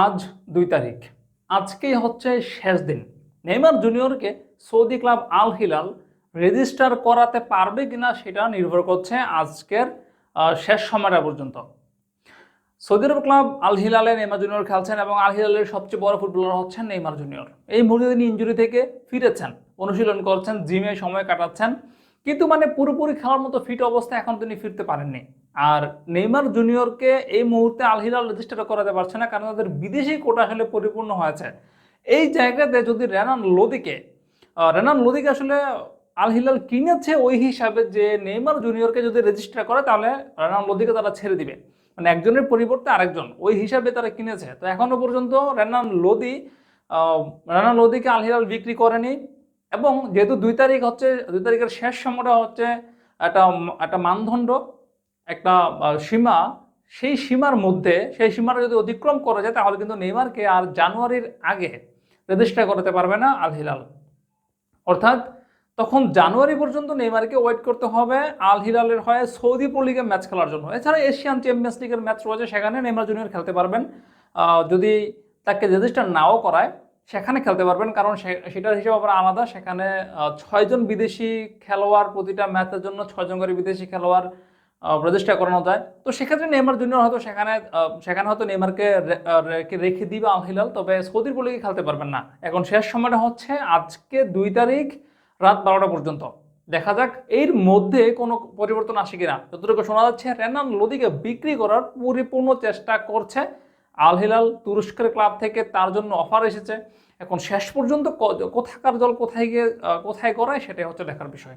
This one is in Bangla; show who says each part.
Speaker 1: আজ দুই তারিখ। আজকেই হচ্ছে শেষ দিন। Neymar জুনিয়রকে Saudi club Al Hilal register করাতে পারবে কিনা সেটা নির্ভর করছে আজকের শেষ সময়টা পর্যন্ত। সৌদি আরব ক্লাব আল হিলালে নেইমার জুনিয়র খেলছেন এবং আল হিলালের সবচেয়ে বড় ফুটবলার হচ্ছেন নেইমার জুনিয়র। এই মুহূর্তে তিনি ইঞ্জুরি থেকে ফিরেছেন। অনুশীলন করছেন, জিমে সময় কাটাচ্ছেন। কিন্তু মানে পুরোপুরি খেলার মতো ফিট অবস্থায় এখন তিনি ফিরতে পারেননি। আর নেইমার জুনিয়রকে এই মুহূর্তে আল হিলাল রেজিস্টার করাতে পারছে না, কারণ তাদের বিদেশি কোটা আসলে পরিপূর্ণ হয়েছে। এই জায়গাতে যদি রেনান লোদিকে রেনান লোদিকে আসলে আল হিলাল কিনেছে ওই হিসাবে যে নেইমার জুনিয়রকে যদি রেজিস্টার করে, তাহলে রেনান লোদিকে তারা ছেড়ে দিবে। মানে একজনের পরিবর্তে আরেকজন, ওই হিসাবে তারা কিনেছে। তো এখনও পর্যন্ত রেনান লোদি রেনান লোদিকে আল হিলাল বিক্রি করেনি। এবং যেহেতু দুই তারিখ হচ্ছে, দুই তারিখের শেষ সময়টা হচ্ছে একটা একটা মানদণ্ড, একটা সীমা। সেই সীমার মধ্যে, সেই সীমাটা যদি অতিক্রম করা যায়, তাহলে কিন্তু নেইমারকে আর জানুয়ারির আগে রেজিস্টার করতে পারবে না আল হিলাল অর্থাৎ তখন জানুয়ারি পর্যন্ত নেইমারকে ওয়েট করতে হবে আল হিলালের হয়ে সৌদি প্রো লিগে ম্যাচ খেলার জন্য। এছাড়া এশিয়ান চ্যাম্পিয়ন্স লিগের ম্যাচ রয়েছে, সেখানে নেইমার জুনিয়র খেলতে পারবেন। যদি তাকে রেজিস্টার নাও করায় সেখানে খেলতে পারবেন, কারণ সেটার হিসেবে আবার আলাদা। সেখানে ছয়জন বিদেশি খেলোয়াড় প্রতিটা ম্যাচের জন্য ছয়জন করে বিদেশি খেলোয়াড় রেজিস্টার করানো যায়। তো সেক্ষেত্রে নেইমার জুনিয়র হয়তো সেখানে সেখানে হয়তো নেইমারকে রেখে দিবে আল হিলাল তবে সৌদির বলে খেলতে পারবেন না। এখন শেষ সময়টা হচ্ছে আজকে দুই তারিখ রাত বারোটা পর্যন্ত। দেখা যাক এর মধ্যে কোনো পরিবর্তন আসে কিনা। যতটুকু শোনা যাচ্ছে রেনান লোদিকে বিক্রি করার পরিপূর্ণ চেষ্টা করছে আল হিলাল তুরস্কের ক্লাব থেকে তার জন্য অফার এসেছে। এখন শেষ পর্যন্ত কোথাকার দল কোথায় গিয়ে কোথায় করায় সেটাই হচ্ছে দেখার বিষয়।